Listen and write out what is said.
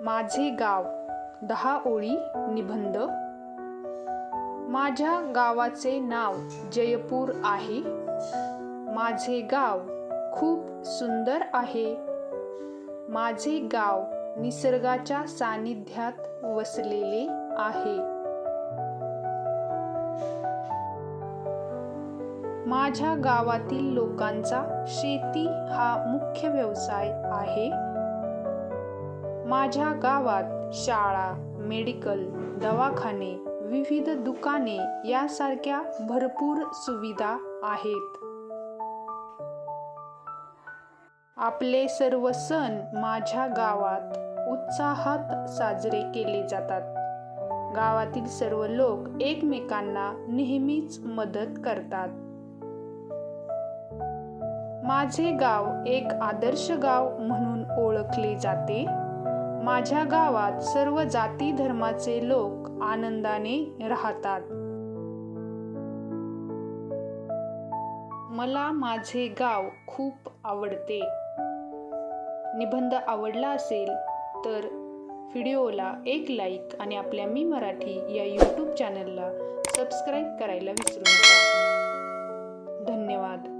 माझे गाव दहा ओळी निबंध. माझ्या गावाचे नाव जयपूर आहे. माझे गाव खूप सुंदर आहे. माझे गाव निसर्गाच्या सानिध्यात वसलेले आहे. माझ्या गावातील लोकांचा शेती हा मुख्य व्यवसाय आहे. माझ्या गावात शाळा मेडिकल दवाखाने विविध दुकाने यासारख्या भरपूर सुविधा आहेत. आपले सर्व सण माझ्या गावात उत्साहात साजरे केले जातात. गावातील सर्व लोक एकमेकांना नेहमीच मदत करतात. माझे गाव एक आदर्श गाव म्हणून ओळखले जाते. माझ्या गावात सर्व जाती धर्माचे लोक आनंदाने राहतात. मला माझे गाव खूप आवडते. निबंध आवडला असेल तर व्हिडिओला एक लाईक आणि आपल्या मी मराठी या यूट्यूब चॅनलला सबस्क्राईब करायला विसरू नका. धन्यवाद.